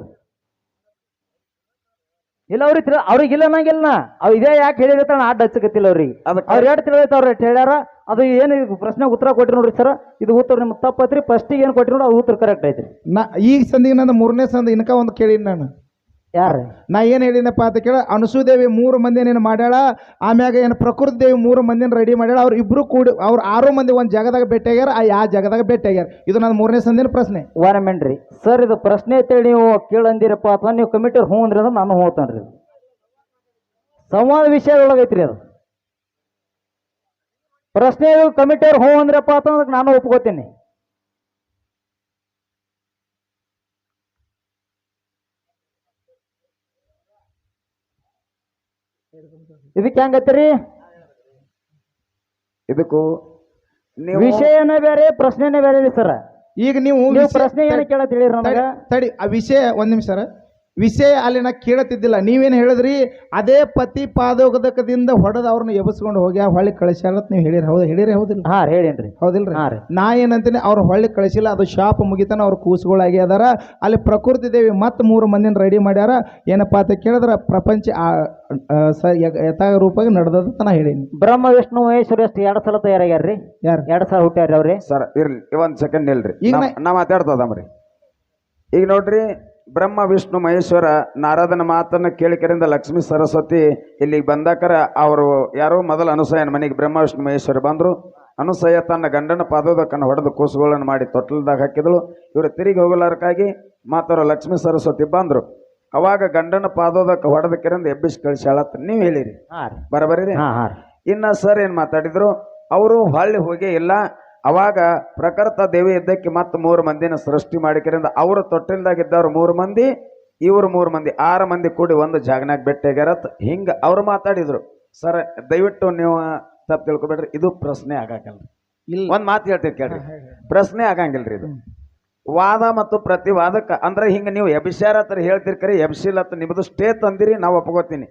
ಇಲ್ಲ ಅವ್ರಿಗೆ ತಿಳ ಅವ್ರಿಗೆ ಇಲ್ಲ ಅನ್ನಂಗಿಲ್ಲ ಅವ್ ಇದೇ ಯಾಕೆ ಹೇಳಿರ್ತಾನ ಅಡ್ಡ ಹಚ್ಚಕತ್ತಿಲ್ಲ ಅವ್ರಿಗೆ. ಅವ್ರು ಎರಡು ತಿಳಿದೈತೆ ಅವ್ರು ಹೇಳ್ಯಾರ. ಅದು ಏನು ಪ್ರಶ್ನೆಗೆ ಪ್ರಶ್ನೆ ಉತ್ತರ ಕೊಟ್ರಿ ನೋಡ್ರಿ ಸರ್. ಇದು ಉತ್ತರ ನಿಮ್ಗೆ ತಪ್ಪತ್ರಿ. ಫಸ್ಟಿಗೆ ಏನು ಕೊಟ್ರಿ ನೋಡಿ ಅದು ಉತ್ತರ ಕರೆಕ್ಟ್ ಐತ್ರಿ. ನಾ ಈಗ ಸಂದಿಗೆ ನಂದು ಮೂರನೇ ಸಂದ ಇನ್ಕ ಒಂದು ಕೇಳೀನಿ ನಾನು. ಯಾರು ನಾ ಏನು ಹೇಳಿನಪ್ಪ ಅಂತ ಕೇಳ ಅನಸೂದೇವಿ ಮೂರು ಮಂದಿ ಏನು ಮಾಡ್ಯಾಳ ಆಮ್ಯಾಗ ಏನು ಪ್ರಕೃತಿ ದೇವಿ ಮೂರು ಮಂದಿನ ರೆಡಿ ಮಾಡ್ಯಾಳ ಅವ್ರು ಇಬ್ಬರು ಕೂಡಿ ಅವ್ರು ಆರು ಮಂದಿ ಒಂದು ಜಾಗದಾಗ ಭೇಟಿಯಾಗ್ಯಾರ ಆ ಯಾವ ಜಾಗದಾಗ ಭೇಟಿಯಾಗ್ಯಾರ ಇದು ನನ್ನ ಮೂರನೇ ಸಂದಿನ ಪ್ರಶ್ನೆ. ವಾರ ರೀ. ಸರ್ ಇದು ಪ್ರಶ್ನೆ ಐತೆ ನೀವು ಕೇಳಂದಿರಪ್ಪ ಅಥವಾ ನೀವು ಕಮಿಟಿ ಹ್ಞೂ ಅಂದ್ರಿ ನಾನು ಹೋಗ್ತಾನೆ ರೀ ಸಂವಾದ ವಿಷಯ ಒಳಗೈತ್ರಿ ಅದು. ಪ್ರಶ್ನೆ ಕಮಿಟಿಯವ್ರು ಹ್ಞೂ ಅಂದ್ರಪ್ಪ ಅಂತಂದ್ರೆ ನಾನು ಒಪ್ಕೋತೀನಿ. ಇದಕ್ಕೆ ಹೆಂಗತ್ತೀರಿ ಇದಕ್ಕೂ ನೀವು ವಿಷಯನೇ ಬೇರೆ ಪ್ರಶ್ನೆನೇ ಬೇರೆ ಸರ್. ಈಗ ನೀವು ನೀವು ಪ್ರಶ್ನೆ ಏನು ಕೇಳತ್ತೀರಿ ನನಗೆ ತಡಿ ಆ ವಿಷಯ ಒಂದು ನಿಮಿಷ ಸರ್. ವಿಷಯ ಅಲ್ಲಿನ ಕೇಳುತ್ತಿದ್ದಿಲ್ಲ ಕೇಳತ್ತಿದ್ದಿಲ್ಲ ನೀವೇನು ಹೇಳಿದ್ರಿ? ಅದೇ ಪತಿ ಪಾದೋಗದಕದಿಂದ ಹೊಡೆದು ಅವ್ರನ್ನ ಎಬ್ಸ್ಕೊಂಡು ಹೋಗಿ ಹೊಳ್ಳಿ ಕಳಿಸ್ಯಾರ ಅಂತ ನೀವು ಹೇಳಿರಿ. ಹೌದು ಹೇಳಿರಿ ಹೌದಿಲ್ಲ? ಹಾ ಹೇಳೇನ್ರಿ. ಹೌದಿಲ್ರಿ? ಹಾ ರೀ. ನಾ ಏನಂತೀನಿ ಅವ್ರು ಹೊಳ್ಳಿ ಕಳಿಸಿಲ್ಲ ಅದು ಶಾಪ್ ಮುಗಿತಾನ ಅವ್ರು ಕೂಸುಗಳಾಗಿ ಅದಾರ. ಅಲ್ಲಿ ಪ್ರಕೃತಿ ದೇವಿ ಮತ್ತೆ ಮೂರು ಮಂದಿನ ರೆಡಿ ಮಾಡ್ಯಾರ. ಏನಪ್ಪಾ ಅಂತ ಕೇಳಿದ್ರೆ ಪ್ರಪಂಚ ಯಥಾ ರೂಪಾಗಿ ನಡೆದದ ನಾ ಹೇಳೀನಿ. ಬ್ರಹ್ಮ ವಿಷ್ಣು ಮಹೇಶ್ವರ ಎಷ್ಟು ಎರಡು ಸಲ ತಯಾರಾಗ್ಯಾರ್ರಿ? ಯಾರು? ಎರಡು ಸಲ ಹುಟ್ಟ್ಯಾರ ಅವ್ರಿ? ಸರ್ ಇರ್ಲಿ ಒಂದ್ ಸೆಕೆಂಡ್ ನಿಲ್ರಿ. ಈಗ ನಾ- ನಾ- ನಾ ಮಾತಾಡ್ತದಮ್ರಿ ಈಗ ನೋಡ್ರಿ ಬ್ರಹ್ಮ ವಿಷ್ಣು ಮಹೇಶ್ವರ ನಾರದನ ಮಾತನ್ನು ಕೇಳಿಕರಿಂದ ಲಕ್ಷ್ಮೀ ಸರಸ್ವತಿ ಇಲ್ಲಿಗೆ ಬಂದಾಕರ ಅವರು ಯಾರೋ ಮೊದಲು ಅನುಸಯನ ಮನೆಗೆ ಬ್ರಹ್ಮ ವಿಷ್ಣು ಮಹೇಶ್ವರ ಬಂದರು. ಅನುಸಯ ತನ್ನ ಗಂಡನ ಪಾದೋದಕ್ಕನ್ನು ಹೊಡೆದು ಕೂಸುಗಳನ್ನು ಮಾಡಿ ತೊಟ್ಟಲ್ದಾಗ ಹಾಕಿದಳು. ಇವರು ತಿರುಗಿ ಹೋಗಲಾರಕ್ಕಾಗಿ ಮಾತವರು ಲಕ್ಷ್ಮೀ ಸರಸ್ವತಿ ಬಂದರು. ಅವಾಗ ಗಂಡನ ಪಾದೋದಕ್ಕೆ ಹೊಡೆದಕ್ಕಿರಂದ ಎಬ್ಬಿಸಿ ಕಳಿಸ್ಯಾಳತ್ತ ನೀವು ಹೇಳಿರಿ. ಬರಬರೀರಿ. ಬರಬರಿ ಇನ್ನ ಸರ್ ಏನು ಮಾತಾಡಿದ್ರು ಅವರು ಹೊಳ್ಳಿ ಹೋಗೇ ಇಲ್ಲ. ಅವಾಗ ಪ್ರಕೃತ ದೇವಿ ಇದ್ದಕ್ಕೆ ಮತ್ತೆ ಮೂರು ಮಂದಿನ ಸೃಷ್ಟಿ ಮಾಡಿಕರಿಂದ ಅವರು ತೊಟ್ಟಿಲ್ದಾಗಿದ್ದವ್ರು ಮೂರು ಮಂದಿ ಇವರು ಮೂರು ಮಂದಿ ಆರು ಮಂದಿ ಕೂಡಿ ಒಂದು ಜಾಗನಾಗ ಭೇಟಿಯಾಗ್ಯಾರತ್ ಹಿಂಗ ಅವ್ರು ಮಾತಾಡಿದ್ರು. ಸರ್ ದಯವಿಟ್ಟು ನೀವು ತಪ್ಪು ತಿಳ್ಕೊಬೇಡ್ರಿ ಇದು ಪ್ರಶ್ನೆ ಆಗಾಕಲ್ಲ ಇಲ್ಲಿ. ಒಂದು ಮಾತು ಹೇಳ್ತೀರಿ ಕೇಳ್ರಿ. ಪ್ರಶ್ನೆ ಆಗಂಗಿಲ್ರಿ ಇದು. ವಾದ ಮತ್ತು ಪ್ರತಿವಾದಕ್ಕೆ ಅಂದ್ರೆ ಹಿಂಗ ನೀವು ಎಬಿಶಾರ ಹತ್ರ ಹೇಳ್ತೀರಿ ಕರಿ ಎಬ್ಸಿಲ್ ಹತ್ರ ನಿಮ್ದು ಸ್ಟೇ ತಂದಿರಿ ನಾವು ಒಪ್ಕೋತೀನಿ.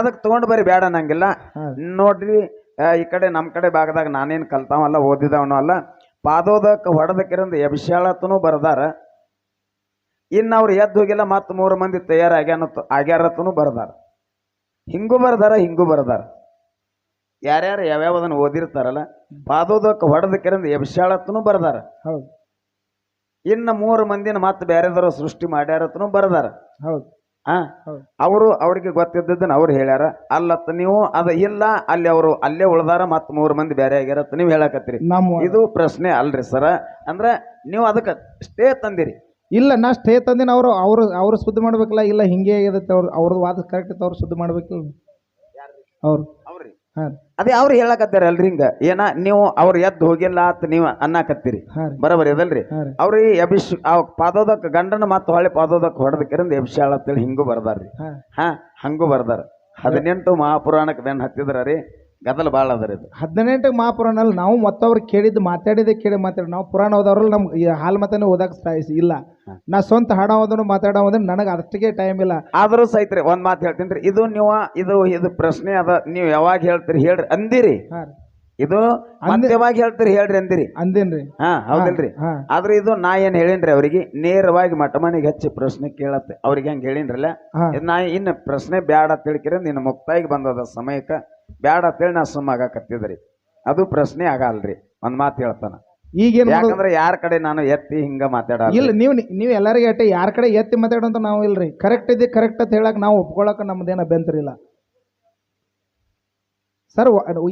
ಅದಕ್ಕೆ ತಗೊಂಡ್ ಬರೀ ಬೇಡ ನಂಗಿಲ್ಲ. ನೋಡ್ರಿ ಈ ಕಡೆ ನಮ್ಮ ಕಡೆ ಭಾಗದಾಗ ನಾನೇನು ಕಲ್ತಾವಲ್ಲ ಓದಿದವನು ಅಲ್ಲ. ಪಾದೋದಕ್ಕೆ ಹೊಡೆದಕ್ಕಿರಂದು ಎಬ್ಸ್ಯಾಳತ್ತನು ಬರ್ದಾರ. ಇನ್ನು ಅವ್ರು ಎದ್ದು ಹೋಗಿಲ್ಲ ಮತ್ತು ಮೂರು ಮಂದಿ ತಯಾರಾಗ್ಯಾನ ಆಗ್ಯಾರತನು ಬರ್ದಾರ. ಹಿಂಗೂ ಬರ್ದಾರ ಹಿಂಗೂ ಬರ್ದಾರ. ಯಾರ್ಯಾರು ಯಾವ್ಯಾವದನ್ನು ಓದಿರ್ತಾರಲ್ಲ ಪಾದೋದಕ್ಕೆ ಹೊಡೆದಕ್ಕಿರಂದು ಎಬ್ಸ್ಯಾಳತ್ತನು ಬರ್ದಾರ. ಹೌದು. ಇನ್ನು ಮೂರು ಮಂದಿನ ಮತ್ತೆ ಬೇರೆದವರು ಸೃಷ್ಟಿ ಮಾಡ್ಯಾರತ್ತನು ಬರ್ದಾರ. ಹೌದು. ಅವರು ಅವ್ರಿಗೆ ಗೊತ್ತಿದ್ದದನ್ನ ಅವ್ರು ಹೇಳ್ಯಾರ. ಅಲ್ಲತ್ತ ನೀವು ಅದ ಇಲ್ಲ ಅಲ್ಲಿ ಅವರು ಅಲ್ಲೇ ಉಳ್ದಾರ ಮತ್ ಮೂರು ಮಂದಿ ಬೇರೆ ಆಗಿರತ್ತ ನೀವು ಹೇಳಕತ್ತೀರಿ. ನಮ್ಮ ಇದು ಪ್ರಶ್ನೆ ಅಲ್ರಿ ಸರ. ಅಂದ್ರ ನೀವು ಅದಕ್ಕೆ ಸ್ಟೇ ತಂದಿರಿ. ಇಲ್ಲ ನಾ ಸ್ಟೇ ತಂದಿನ ಅವರು ಅವರು ಅವ್ರು ಸುದ್ದಿ ಮಾಡ್ಬೇಕಲ್ಲ ಇಲ್ಲ ಹಿಂಗೆ ಆಗಿರತ್ತೆ ಅವ್ರು ಅವ್ರದ್ದು ವಾದ ಕರೆಕ್ಟ್ ಇತ್ತು ಅವ್ರು ಸುದ್ದಿ ಮಾಡ್ಬೇಕಿಲ್ಲ. ಅವ್ರು. ಅದೇ ಅವ್ರು ಹೇಳಕತ್ತಾರ ಅಲ್ರಿ ಹಿಂಗ ಏನ ನೀವು ಅವ್ರ ಎದ್ದು ಹೋಗಿಲ್ಲ ಅಂತ ನೀವು ಅನ್ನಾಕತ್ತೀರಿ. ಬರೋಬರಿ ಅದಲ್ರಿ? ಅವ್ರಿ ಎಬಿಶ್ ಆ ಪಾದೋದಕ್ಕೆ ಗಂಡನ ಮತ್ತು ಹೊಳೆ ಪಾದೋದಕ್ ಹೊಡೆದಕ್ಕಿರಂದ ಎಬ್ಸ್ಯಾಳ ಅಂತೇಳಿ ಹಿಂಗೂ ಬರ್ದಾರ್ರಿ. ಹಾಂ. ಹಾ ಹಂಗೂ ಬರ್ದಾರ. ಹದಿನೆಂಟು ಮಹಾಪುರಾಣಕ್ಕೆ ಬೆನ್ ಹತ್ತಿದ್ರ ರೀ ಗದಲ ಭಾಳ ಅದರಿ ಇದು. ಹದಿನೆಂಟು ಮಹಾಪುರಾಣಲ್ಲಿ ನಾವು ಮತ್ತವ್ರು ಕೇಳಿದ್ದು ಮಾತಾಡಿದೆ ಕೇಳಿ ಮಾತಾಡಿ ನಾವು ಪುರಾಣ ಓದೋರಲ್ಲಿ ನಮ್ಗೆ ಈ ಹಾಲು ಮಾತನೇ ಓದಕ್ಕೆ ಸಾಯಿಸಿ ಇಲ್ಲ. ನಾ ಸ್ವಂತ ಹಾಡ ಓದೋನು ಮಾತಾಡೋ ಅಂದ್ರೆ ನನಗೆ ಅಷ್ಟಕ್ಕೆ ಟೈಮ್ ಇಲ್ಲ. ಆದರೂ ಸಹಿತ ರೀ ಒಂದು ಮಾತು ಹೇಳ್ತೀನಿ ರೀ ಇದು ನೀವು ಇದು ಇದು ಪ್ರಶ್ನೆ ಅದ ನೀವು ಯಾವಾಗ ಹೇಳ್ತೀರಿ ಹೇಳ್ರಿ ಅಂದಿರಿ. ಹಾಂ ಇದು ಯಾವಾಗ ಹೇಳ್ತೀರಿ ಹೇಳ್ರಿ ಅಂದಿರಿ. ಅಂದೇನ್ರಿ ಹಾ ಹೌದಿಲ್ರಿ. ಆದ್ರೆ ಇದು ನಾ ಏನ್ ಹೇಳಿನ್ರಿ ಅವ್ರಿಗೆ ನೇರವಾಗಿ ಮಠ ಮನೆಗೆ ಹಚ್ಚಿ ಪ್ರಶ್ನೆ ಕೇಳತ್ತೆ. ಅವ್ರಿಗೆ ಹೆಂಗ್ ಹೇಳಿನ್ರಲ್ಲ ಇದ್ ನಾ ಇನ್ನು ಪ್ರಶ್ನೆ ಬ್ಯಾಡ ತಿಳ್ಕಿರ ನಿನ್ನ ಮುಕ್ತಾಯಿಗೆ ಬಂದದ ಸಮಯಕ್ಕೆ ಬ್ಯಾಡ ಅಂತೇಳಿ ನಾ ಸುಮ್ಮಾಗಕತ್ತಿದ್ರಿ ಅದು ಪ್ರಶ್ನೆ ಆಗಲ್ರಿ. ಒಂದ್ ಮಾತು ಹೇಳ್ತಾನ. ಈಗೇನ್ ಮಾಡೋದು ಯಾಕಂದ್ರೆ ಯಾರ ಕಡೆ ನಾನು ಎತ್ತಿ ಹಿಂಗ ಮಾತಾಡ ಇಲ್ಲ ನೀವು ನೀವು ಎಲ್ಲರಿಗೆ ಅಟ್ಟೆ ಯಾರ ಕಡೆ ಎತ್ತಿ ಮಾತಾಡೋ ಅಂತ ನಾವು ಇಲ್ರಿ. ಕರೆಕ್ಟ್ ಇದೆ ಕರೆಕ್ಟ್ ಅಂತ ಹೇಳಕ್ ನಾವು ಒಪ್ಕೊಳಕ ನಮ್ದೇನ ಅಭ್ಯಂತರ ಇಲ್ಲ. ಸರ್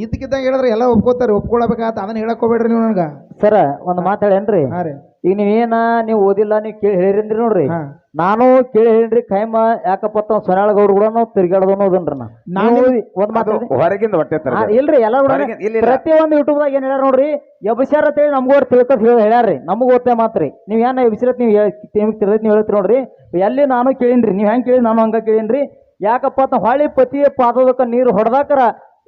ಇದ್ದಾಗ ಹೇಳಿದ್ರೆ ಎಲ್ಲ ಒಪ್ಕೋತಾರೆ ಒಪ್ಕೊಳಬೇಕಾತ ಅದನ್ನ ಹೇಳಕ್ ಹೋಗ್ಬೇಡ್ರಿ ನೀವು ನನಗೆ. ಸರ್ ಒಂದು ಮಾತಾಡೇನ್ರಿ ಹಾ ರೀ. ಈಗ ನೀವೇನ ನೀವು ಓದಿಲ್ಲ ನೀವು ಕೇಳಿ ಹೇಳಿರಿ ನೋಡ್ರಿ. ಹಾ. ನಾನು ಕೇಳಿ ಹೇಳಿನ್ರಿ ಖೈಮ ಯಾಕಪ್ಪ ಅಂತ ಸೊನಾಳ ಗೌಡ್ರು ಕೂಡ ನಾವು ತಿರ್ಗಾಡೋದನ್ನ ಓದನ್ರಿ ನಾ. ನಾನು- ನೀವು ಒಂದ್ ಅದು ಮಾತು ಹೊರಗಿಂದ ಹೊಟ್ಟೆ ಇಲ್ರಿ ಎಲ್ಲ ಹೊರಗಿಂದ- ಇಲ್ಲ, ಇಲ್ಲ. ಪ್ರತಿ ಒಂದು ಯೂಟ್ಯೂಬ್ ದಾಗ ಏನ್ ಹೇಳ್ಯಾರ ನೋಡ್ರಿ ಎಬ್ಸ್ಯಾರ ಅಂತೇಳಿ ನಮ್ಗೂ ಅವ್ರು ತಿಳ್ಕೊತ್ ಹೇಳಿ ಹೇಳ್ಯಾರ್ರಿ. ನಮ್ಗ ಓದ್ತೇ ಮಾತ್ರಿ ನೀವ್ ಏನ ಎಬ್ಸಿರತ್ ನೀವು ನಿಮ್ಗೆ ತಿಳ್ದೈತ್ ನೀವು ಹೇಳ್ತೀರಿ ನೋಡ್ರಿ. ಎಲ್ಲಿ ನಾನು ಕೇಳಿನ್ರಿ ನೀವ್ ಹೆಂಗ್ ಕೇಳಿ ನಾನು ಹಂಗ ಕೇಳಿನ್ರಿ. ಯಾಕಪ್ಪ ಅಂತ ಹೊಳ್ಳಿ ಪತಿಯ ಪಾದದಕ್ಕ ನೀರು ಹೊಡೆದಾಕರ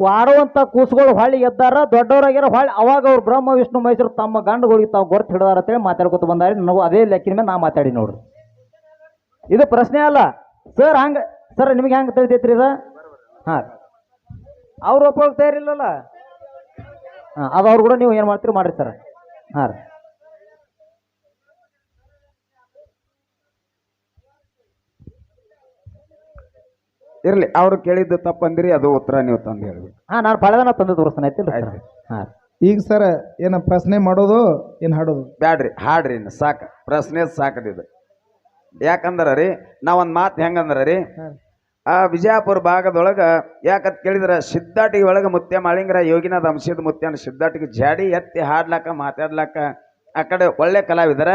ಆಡುವಂತ ಕೂಸುಗಳು ಹೊಳ್ಳಿ ಎದ್ದಾರ, ದೊಡ್ಡವರಾಗ್ಯಾರ ಹೊಳ್ಳಿ. ಅವಾಗ ಅವ್ರು ಬ್ರಹ್ಮ, ವಿಷ್ಣು, ಮೈಸೂರು ತಮ್ಮ ಗಂಡುಗಳಿಗೆ ತಾವು ಗೊರ್ತು ಹಿಡಿದಾರ ಅಂತೇಳಿ ಮಾತಾಡ್ಕೊತ ಬಂದಾರೆ. ನಾವು ಅದೇ ಲೆಕ್ಕಿನ ಮೇಲೆ ನಾ ಮಾತಾಡಿ ನೋಡ್ರಿ. ಇದು ಪ್ರಶ್ನೆ ಅಲ್ಲ. ಸರ್ ಹಂಗ ಸರ್ ನಿಮ್ಗೆ ಹೆಂಗ್ ತಿಳಿದೈತ್ರಿ ಇದು? ಹಾಂ. ಅವ್ರ ಒಪ್ಪೋಗ್ ತಯಾರಿಲ್ಲಲ್ಲ? ಹಾಂ, ಅದು ಅವ್ರು ಕೂಡ ನೀವು ಏನು ಮಾಡ್ತೀರಿ, ಮಾಡ್ರಿ ಸರ್ ಹಾಂ, ರೀ. ಇರ್ಲಿ ಅವ್ರು ಕೇಳಿದ್ದು ತಪ್ಪಂದಿರಿ ಅದು ಉತ್ತರ ನೀವು ತಂದು ಹೇಳ್ಬೇಕು. ಹಾಂ ನಾನು ಪಳೆದನ ತಂದು ತೋರಿಸ್ತಾನೆ ಐತಿಲ್ಲ ಸರ್ ಆಯ್ತು. ಹಾಂ. ಈಗ ಸರ್ ಏನ ಪ್ರಶ್ನೆ ಮಾಡೋದು ಏನು ಹಾಡೋದು? ಬ್ಯಾಡ್ರಿ ಹಾಡ್ರಿ ಇನ್ನು ಸಾಕು. ಪ್ರಶ್ನೆ ಇದು. ಯಾಕಂದ್ರ ರೀ ನಾವೊಂದು ಮಾತು ಹೆಂಗಂದ್ರ ರೀ ಆ ವಿಜಯಪುರ ಭಾಗದೊಳಗ ಯಾಕಂತ ಕೇಳಿದ್ರ ಸಿದ್ಧಾಟಿಗೆ ಒಳಗ ಮುತ್ಯ ಮಾಳಿಂಗರ ಯೋಗಿನಾಥ ಅಂಶದ ಮುತ್ಯನ ಸಿದ್ದಾಟಿಗೆ ಜಾಡಿ ಎತ್ತಿ ಹಾಡ್ಲಾಕ ಮಾತಾಡ್ಲಾಕ ಆ ಕಡೆ ಒಳ್ಳೆ ಕಲಾವಿದರ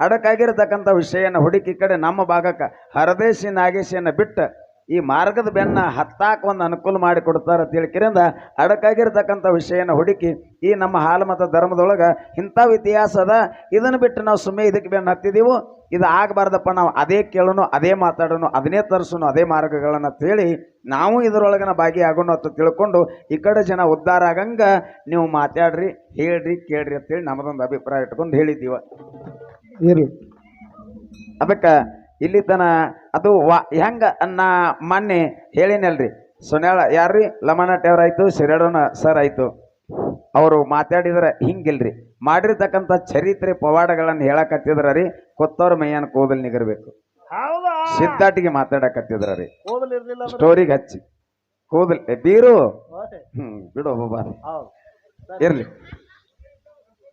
ಅಡಕಾಗಿರ್ತಕ್ಕಂಥ ವಿಷಯನ ಹುಡುಕಿ ಈ ಕಡೆ ನಮ್ಮ ಭಾಗಕ್ಕೆ ಹರದೇಶಿ ನಾಗೇಶಿಯನ್ನ ಬಿಟ್ಟು ಈ ಮಾರ್ಗದ ಬೆನ್ನ ಹತ್ತಾಕ ಒಂದು ಅನುಕೂಲ ಮಾಡಿ ಕೊಡ್ತಾರ ತಿಳ್ಕಿರಿಂದ ಅಡಕಾಗಿರ್ತಕ್ಕಂಥ ವಿಷಯನ ಹುಡುಕಿ ಈ ನಮ್ಮ ಹಾಲು ಮತ್ತು ಧರ್ಮದೊಳಗೆ ಇಂಥವು ಇತಿಹಾಸ ಅದ. ಇದನ್ನು ಬಿಟ್ಟು ನಾವು ಸುಮ್ಮನೆ ಇದಕ್ಕೆ ಬೆನ್ನು ಹತ್ತಿದೀವು? ಇದು ಆಗಬಾರ್ದಪ್ಪ ನಾವು ಅದೇ ಕೇಳೋನು ಅದೇ ಮಾತಾಡೋನು ಅದನ್ನೇ ತರಿಸೋನು ಅದೇ ಮಾರ್ಗಗಳನ್ನು ಹೇಳಿ ನಾವು ಇದರೊಳಗನ ಭಾಗಿಯಾಗೋಣ ಅಂತ ತಿಳ್ಕೊಂಡು ಈ ಕಡೆ ಜನ ಉದ್ಧಾರ ಆಗಂಗ ನೀವು ಮಾತಾಡ್ರಿ ಹೇಳ್ರಿ ಕೇಳ್ರಿ ಅಂತೇಳಿ ನಮ್ಮದೊಂದು ಅಭಿಪ್ರಾಯ ಇಟ್ಕೊಂಡು ಹೇಳಿದ್ದೀವ. ಇರ್ಲಿ. ಅದಕ್ಕೆ ಇಲ್ಲಿ ತನ ಅದು ವಾ ಹೆಂಗೆ ನಾ ಮೊನ್ನೆ ಹೇಳಿನಲ್ರಿ. ಸೊನ್ಯಾಳ ಯಾರ್ರಿ? ರೀ ಟೇವರ್ ಆಯ್ತು ಶಿರಡೋನ ಸರ್ ಆಯಿತು ಅವರು ಮಾತಾಡಿದ್ರೆ ಹಿಂಗಿಲ್ರಿ. ಮಾಡಿರ್ತಕ್ಕಂಥ ಚರಿತ್ರೆ ಪವಾಡಗಳನ್ನು ಹೇಳಕತ್ತಿದ್ರ ರೀ ಕೊತ್ತವ್ರ ಮೈಯನ್ ಕೂದಲ್ ನಿಗರ್ಬೇಕು. ಸಿದ್ದಾಟಿಗೆ ಮಾತಾಡಕತ್ತಿದ್ರ ರೀ ಸ್ಟೋರಿಗೆ ಹಚ್ಚಿ. ಕೂದಲ್ ಬೀರು? ಹ್ಮ್ ಬಿಡು ಬಾಬಾ ಇರ್ಲಿ.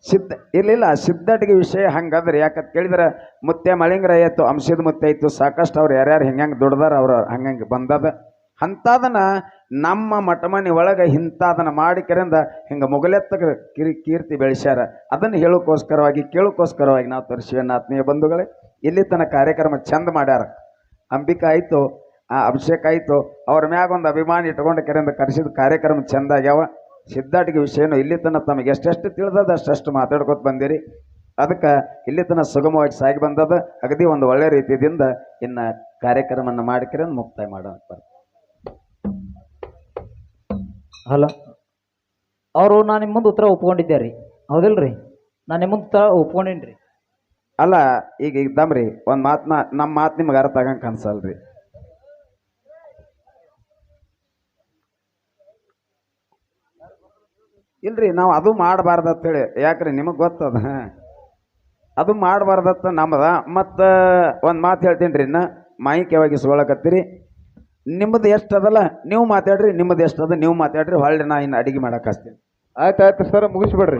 ಸಿದ್ಧ, ಇರ್ಲಿಲ್ಲ ಸಿದ್ಧಟಿಗೆ ವಿಷಯ ಹಂಗಂದ್ರೆ ಯಾಕಂತ ಕೇಳಿದ್ರೆ, ಮುತ್ತೆ ಮಳಿಂಗರ ಆಯ್ತು, ಅಂಶದ ಮುತ್ತೆ ಇತ್ತು ಸಾಕಷ್ಟು ಅವ್ರು ಯಾರ್ಯಾರು ಹೆಂಗೆ ದುಡ್ದಾರ, ಅವ್ರು ಹಂಗಂಗೆ ಬಂದದ. ಅಂಥದನ್ನ ನಮ್ಮ ಮಠಮನಿ ಒಳಗೆ ಇಂಥದನ್ನ ಮಾಡಿಕರಿಂದ ಹಿಂಗೆ ಮೊಗಲೆತ್ತ ಕಿರಿ, ಕೀರ್ತಿ ಬೆಳೆಸ್ಯಾರ. ಅದನ್ನು ಹೇಳೋಕ್ಕೋಸ್ಕರವಾಗಿ ಕೇಳೋಕ್ಕೋಸ್ಕರವಾಗಿ ನಾವು ತರಿಸಿವೆ ಆತ್ಮೀಯ ಬಂಧುಗಳೇ, ಇಲ್ಲಿ ತನಕ ಕಾರ್ಯಕ್ರಮ ಚಂದ ಮಾಡ್ಯಾರ. ಅಂಬಿಕಾ ಆಯಿತು, ಆ ಅಭಿಷೇಕ ಆಯಿತು, ಅವ್ರ ಮ್ಯಾಗ ಒಂದು ಅಭಿಮಾನ ಇಟ್ಕೊಂಡು ಕೆರೆಯಿಂದ ಕರೆಸಿದ ಕಾರ್ಯಕ್ರಮ ಚಂದ ಆಗ್ಯಾವ ಸಿದ್ಧಾಟಿಗೆ ವಿಷಯನೂ ಇಲ್ಲಿ ತನಕ ತಮಗೆ ಎಷ್ಟೆಷ್ಟು ತಿಳಿದದ ಅಷ್ಟೆಷ್ಟು ಮಾತಾಡ್ಕೊತ ಬಂದಿರಿ. ಅದಕ್ಕೆ ಇಲ್ಲಿ ತನಕ ಸುಗಮವಾಗಿ ಸಾಗಿ ಬಂದದ. ಅಗದಿ ಒಂದು ಒಳ್ಳೆ ರೀತಿಯಿಂದ ಇನ್ನು ಕಾರ್ಯಕ್ರಮವನ್ನು ಮಾಡಿಕೆರೆ ಮುಕ್ತಾಯ ಮಾಡೋಣ ಹಲೋ ಅವರು ನಾನು ನಿಮ್ಮ ಮುಂದೆ ಉತ್ತರ ಒಪ್ಕೊಂಡಿದ್ದೆ ರೀ ಹೌದಿಲ್ರಿ? ನಾನು ನಿಮ್ಮ ಮುಂದೆ ಉತ್ತರ ಒಪ್ಕೊಂಡೇನಿ ರೀ ಅಲ್ಲ ಈಗ ಇದ್ದಾಮ್ರಿ ಒಂದು ಮಾತನ್ನ ನಮ್ಮ ಮಾತು ನಿಮ್ಗೆ ಅರ್ಥ ಆಗಂಗೆ ಅನ್ಸಲ್ರಿ ಇಲ್ರಿ, ನಾವು ಅದು ಮಾಡಬಾರ್ದು ಅಂತೇಳಿ ಯಾಕ್ರಿ, ನಿಮಗೆ ಗೊತ್ತದ? ಅದು ಮಾಡಬಾರ್ದತ್ತ ನಮ್ಮದ ಮತ್ತು ಒಂದು ಮಾತು ಹೇಳ್ತೀನಿ ರೀ ಇನ್ನು ಮಾಹಿತಿ ಯಾವಾಗ ಇಸ್ಕೊಳಕತ್ತೀರಿ ನಿಮ್ಮದು ಎಷ್ಟು ಅದಲ್ಲ, ನೀವು ಮಾತಾಡ್ರಿ ನಿಮ್ಮದು ಎಷ್ಟು ಅದ, ನೀವು ಮಾತಾಡ್ರಿ, ಹೊಳ್ಳಿ ನಾ ಇನ್ನು ಅಡಿಗೆ ಮಾಡಕ್ಕೆ ಹಚ್ತೀನಿ. ಆಯ್ತು ಆಯ್ತು ಸರ್, ಮುಗಿಸ್ಬಿಡ್ರಿ.